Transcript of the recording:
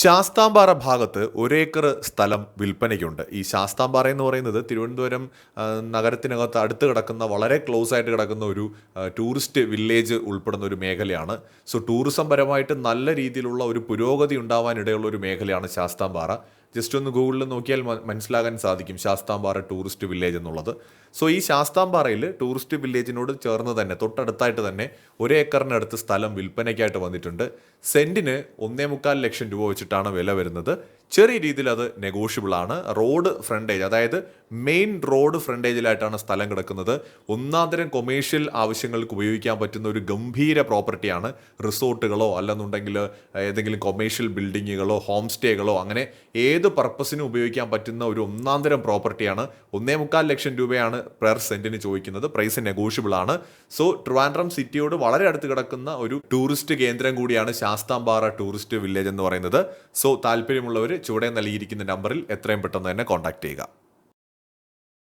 ശാസ്താംപാറ ഭാഗത്ത് ഒരേക്കർ സ്ഥലം വിൽപ്പനയ്ക്കുണ്ട്. ഈ ശാസ്താംപാറ എന്ന് പറയുന്നത് തിരുവനന്തപുരം നഗരത്തിനകത്ത് അടുത്ത് കിടക്കുന്ന വളരെ ക്ലോസ് ആയിട്ട് കിടക്കുന്ന ഒരു ടൂറിസ്റ്റ് വില്ലേജ് ഉൾപ്പെടുന്ന ഒരു മേഖലയാണ്. സോ ടൂറിസം പരമായിട്ട് നല്ല രീതിയിലുള്ള ഒരു പുരോഗതി ഉണ്ടാവാനിടയുള്ള ഒരു മേഖലയാണ് ശാസ്താംപാറ. ജസ്റ്റ് ഒന്ന് ഗൂഗിളിൽ നോക്കിയാൽ മനസ്സിലാകാൻ സാധിക്കും ശാസ്താംപാറ ടൂറിസ്റ്റ് വില്ലേജ് എന്നുള്ളത്. സോ ഈ ശാസ്താംപാറയിൽ ടൂറിസ്റ്റ് വില്ലേജിനോട് ചേർന്ന് തന്നെ തൊട്ടടുത്തായിട്ട് തന്നെ ഒരു ഏക്കറിനടുത്ത് സ്ഥലം വിൽപ്പനയ്ക്കായിട്ട് വന്നിട്ടുണ്ട്. സെന്റിന് ഒന്നേ മുക്കാൽ ലക്ഷം രൂപ വെച്ചിട്ടാണ് വില വരുന്നത്. ചെറിയ രീതിയിൽ അത് നെഗോഷ്യബിൾ ആണ്. റോഡ് ഫ്രണ്ടേജ് അതായത് മെയിൻ റോഡ് ഫ്രണ്ടേജിലായിട്ടാണ് സ്ഥലം കിടക്കുന്നത്. ഒന്നാന്തരം കൊമേഴ്ഷ്യൽ ആവശ്യങ്ങൾക്ക് ഉപയോഗിക്കാൻ പറ്റുന്ന ഒരു ഗംഭീര പ്രോപ്പർട്ടിയാണ് റിസോർട്ടുകളോ അല്ലെന്നുണ്ടെങ്കിൽ ഏതെങ്കിലും കൊമേഴ്ഷ്യൽ ബിൽഡിങ്ങുകളോ ഹോം സ്റ്റേകളോ അങ്ങനെ ഏത് പർപ്പസിനും ഉപയോഗിക്കാൻ പറ്റുന്ന ഒരു ഒന്നാന്തരം പ്രോപ്പർട്ടിയാണ് ഒന്നേ മുക്കാൽ ലക്ഷം രൂപയാണ് പെർ സെന്റിന് ചോദിക്കുന്നത്. പ്രൈസ് നെഗോഷ്യബിൾ ആണ്. സോ ട്രിവാൻഡ്രം സിറ്റിയോട് വളരെ അടുത്ത് കിടക്കുന്ന ഒരു ടൂറിസ്റ്റ് കേന്ദ്രം കൂടിയാണ് ശാസ്താംപാറ ടൂറിസ്റ്റ് വില്ലേജ് എന്ന് പറയുന്നത്. സോ താല്പര്യമുള്ളവർ ചുവടെ നൽകിയിരിക്കുന്ന നമ്പറിൽ എത്രയും പെട്ടെന്ന് തന്നെ കോൺടാക്ട് ചെയ്യുക.